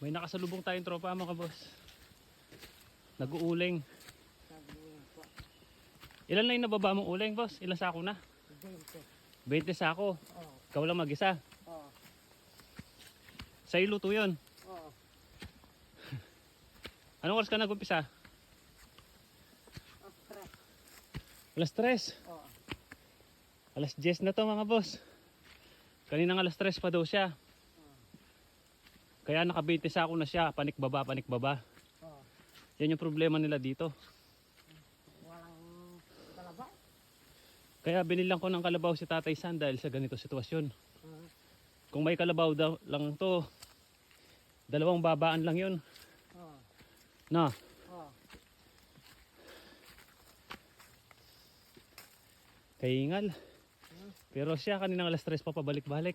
May nakasalubong tayong tropa mga boss. Nag-uuling. Ilan na yung nababa mong uling boss? Ilan sako na? 20. 20 sako. Oo. Ikaw lang mag-isa. Oo. Sa iluto yun. Anong oras ka nag-umpisa? Alas 3. Oo. Alas 10 na to mga boss. Kaninang alas 3 pa daw siya. Kaya naka 20 sako na siya. Panik baba, panik baba. Oo. Yan yung problema nila dito. Walang kalabay. Kaya binilang ko ng kalabaw si Tatay San dahil sa ganito sitwasyon. Oo. Kung may kalabaw daw lang to, dalawang babaan lang yun. Oo. Na, Oo. kaingal. Pero siya kaninang alas 3 pa pabalik-balik.